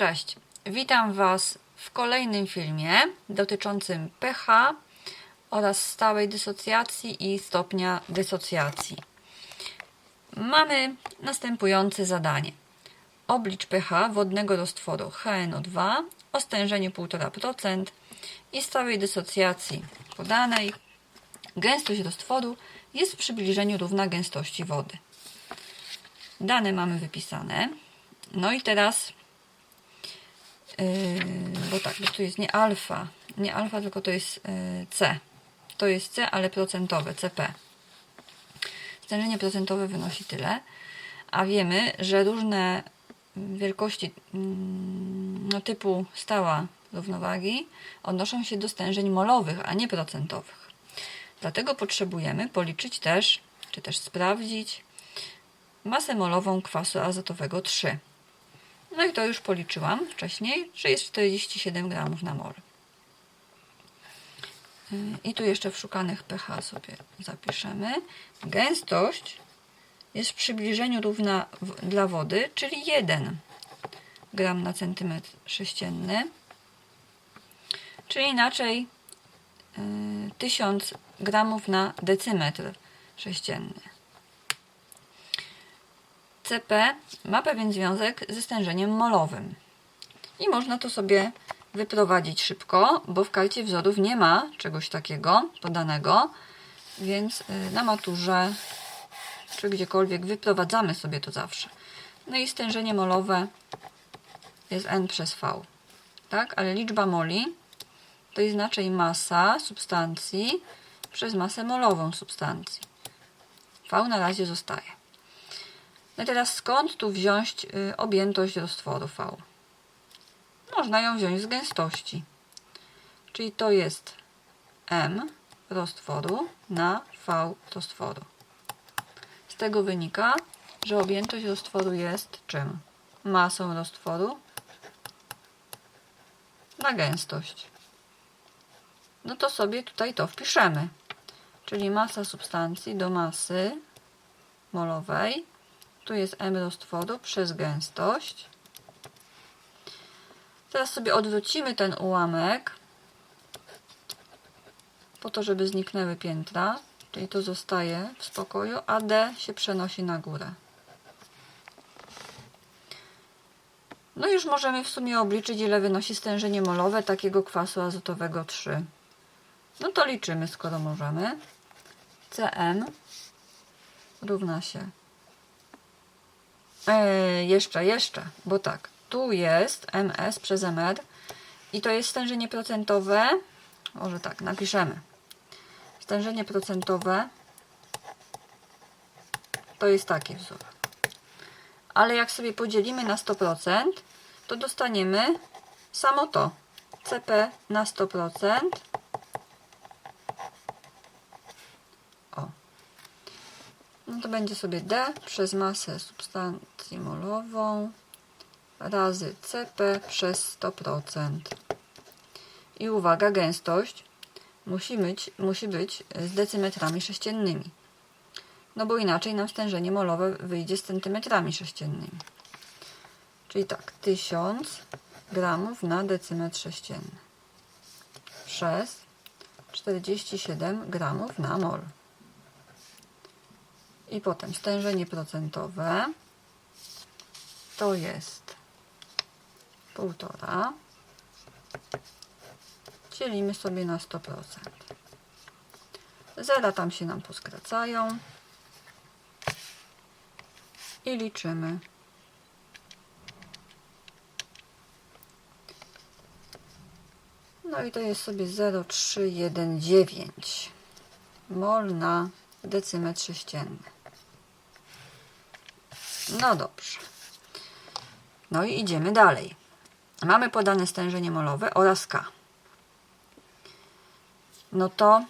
Cześć, witam Was w kolejnym filmie dotyczącym pH oraz stałej dysocjacji i stopnia dysocjacji. Mamy następujące zadanie. Oblicz pH wodnego roztworu HNO2 o stężeniu 1,5% i stałej dysocjacji podanej. Gęstość roztworu jest w przybliżeniu równa gęstości wody. Dane mamy wypisane. No i teraz bo tak, bo tu jest nie alfa, nie alfa, tylko to jest yy, C. To jest C, ale procentowe, CP. Stężenie procentowe wynosi tyle, a wiemy, że różne wielkości mm, no, typu stała równowagi odnoszą się do stężeń molowych, a nie procentowych. Dlatego potrzebujemy policzyć też, czy też sprawdzić masę molową kwasu azotowego 3. No i to już policzyłam wcześniej, że jest 47 gramów na mol. Yy, I tu jeszcze w szukanych pH sobie zapiszemy. Gęstość jest w przybliżeniu równa w, dla wody, czyli 1 gram na centymetr sześcienny. Czyli inaczej yy, 1000 gramów na decymetr sześcienny. CP ma pewien związek ze stężeniem molowym. I można to sobie wyprowadzić szybko, bo w karcie wzorów nie ma czegoś takiego podanego, więc y, na maturze czy gdziekolwiek wyprowadzamy sobie to zawsze. No i stężenie molowe jest N przez V. Tak? Ale liczba moli to jest inaczej masa substancji przez masę molową substancji. V na razie zostaje. No i teraz skąd tu wziąć y, objętość roztworu V? Można ją wziąć z gęstości. Czyli to jest M roztworu na V roztworu. Z tego wynika, że objętość roztworu jest czym? Masą roztworu na gęstość. No to sobie tutaj to wpiszemy. Czyli masa substancji do masy molowej tu jest M roztworu przez gęstość. Teraz sobie odwrócimy ten ułamek po to, żeby zniknęły piętra. Czyli to zostaje w spokoju, a D się przenosi na górę. No już możemy w sumie obliczyć, ile wynosi stężenie molowe takiego kwasu azotowego 3. No to liczymy, skoro możemy. Cm równa się E, jeszcze, jeszcze, bo tak, tu jest ms przez mr i to jest stężenie procentowe. Może tak, napiszemy. Stężenie procentowe to jest taki wzór. Ale jak sobie podzielimy na 100%, to dostaniemy samo to. CP na 100% no to będzie sobie D przez masę substancji molową razy CP przez 100%. I uwaga, gęstość musi być, musi być z decymetrami sześciennymi. No bo inaczej nam stężenie molowe wyjdzie z centymetrami sześciennymi. Czyli tak, 1000 gramów na decymetr sześcienny przez 47 gramów na mol. I potem stężenie procentowe to jest półtora. Dzielimy sobie na 100%. Zera tam się nam poskracają. I liczymy. No i to jest sobie 0,319 mol na decymetr sześcienny. No dobrze. No i idziemy dalej. Mamy podane stężenie molowe oraz K. No to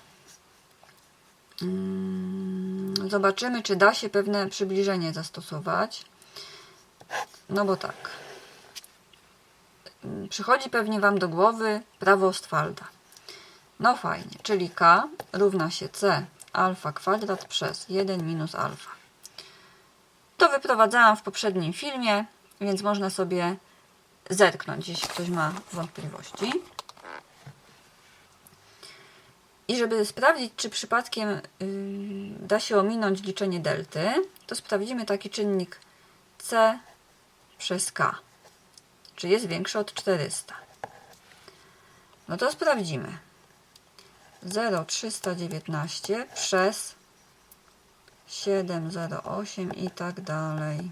mm, zobaczymy, czy da się pewne przybliżenie zastosować. No bo tak. Przychodzi pewnie Wam do głowy prawo Ostwalda. No fajnie, czyli K równa się C alfa kwadrat przez 1 minus alfa. To wyprowadzałam w poprzednim filmie, więc można sobie zerknąć, jeśli ktoś ma wątpliwości. I żeby sprawdzić, czy przypadkiem yy, da się ominąć liczenie delty, to sprawdzimy taki czynnik c przez k. Czy jest większy od 400? No to sprawdzimy. 0,319 przez 708 i tak dalej.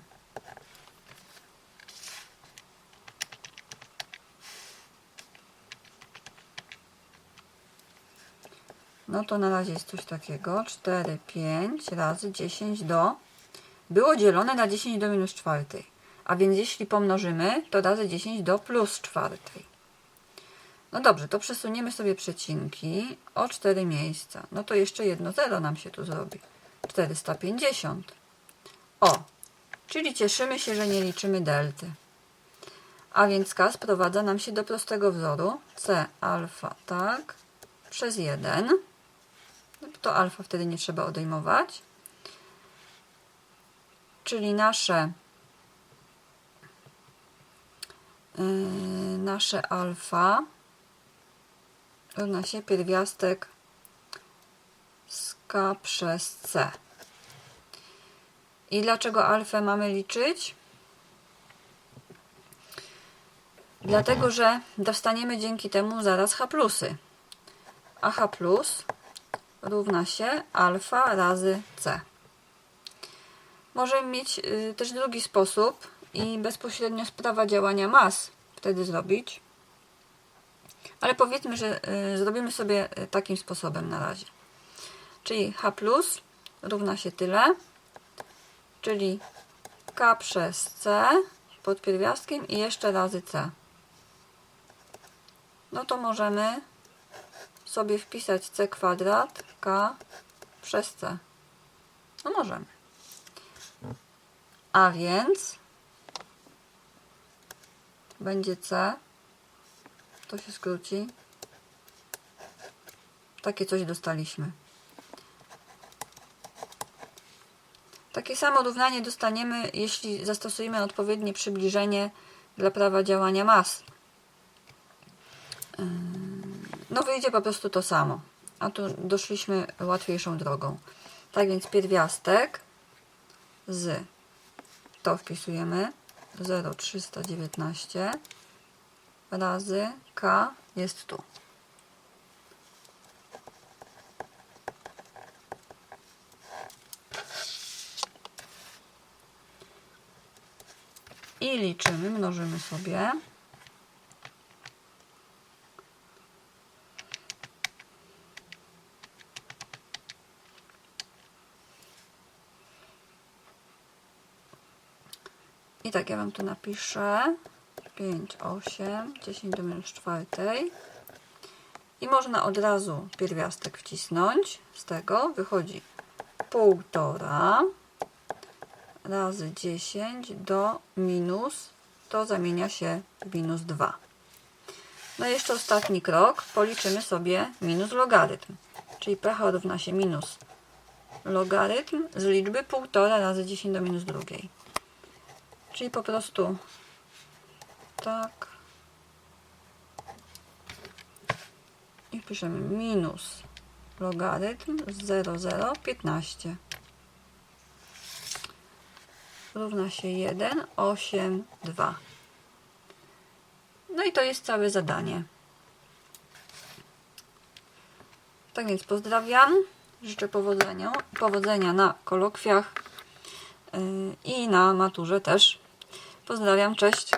No to na razie jest coś takiego. 4, 5 razy 10 do... Było dzielone na 10 do minus czwartej. A więc jeśli pomnożymy, to razy 10 do plus czwartej. No dobrze, to przesuniemy sobie przecinki o 4 miejsca. No to jeszcze jedno zero nam się tu zrobi. 450. O, czyli cieszymy się, że nie liczymy delty. A więc k sprowadza nam się do prostego wzoru. C alfa, tak, przez 1. To alfa wtedy nie trzeba odejmować. Czyli nasze yy, nasze alfa równa się pierwiastek z k przez c. I dlaczego alfę mamy liczyć? Dlatego, że dostaniemy dzięki temu zaraz h plusy. A h plus równa się alfa razy c. Możemy mieć y, też drugi sposób i bezpośrednio sprawa działania mas wtedy zrobić. Ale powiedzmy, że y, zrobimy sobie y, takim sposobem na razie. Czyli h plus równa się tyle, czyli k przez c pod pierwiastkiem i jeszcze razy c. No to możemy sobie wpisać c kwadrat k przez c. No możemy. A więc będzie c, to się skróci. Takie coś dostaliśmy. Takie samo równanie dostaniemy, jeśli zastosujemy odpowiednie przybliżenie dla prawa działania mas. Yy, No wyjdzie po prostu to samo. A tu doszliśmy łatwiejszą drogą. Tak więc pierwiastek z to wpisujemy 0,319 razy k jest tu. I liczymy, mnożymy sobie. I tak, ja Wam tu napiszę 5, 8, 10 do minus czwartej. I można od razu pierwiastek wcisnąć. Z tego wychodzi półtora razy 10 do minus, to zamienia się w minus 2. No i jeszcze ostatni krok, policzymy sobie minus logarytm, czyli pH równa się minus logarytm z liczby 1,5 razy 10 do minus drugiej. Czyli po prostu tak i piszemy minus logarytm z 0,015 równa się 1, 8, 2. No i to jest całe zadanie. Tak więc pozdrawiam. Życzę powodzenia, powodzenia na kolokwiach yy, i na maturze też. Pozdrawiam, cześć.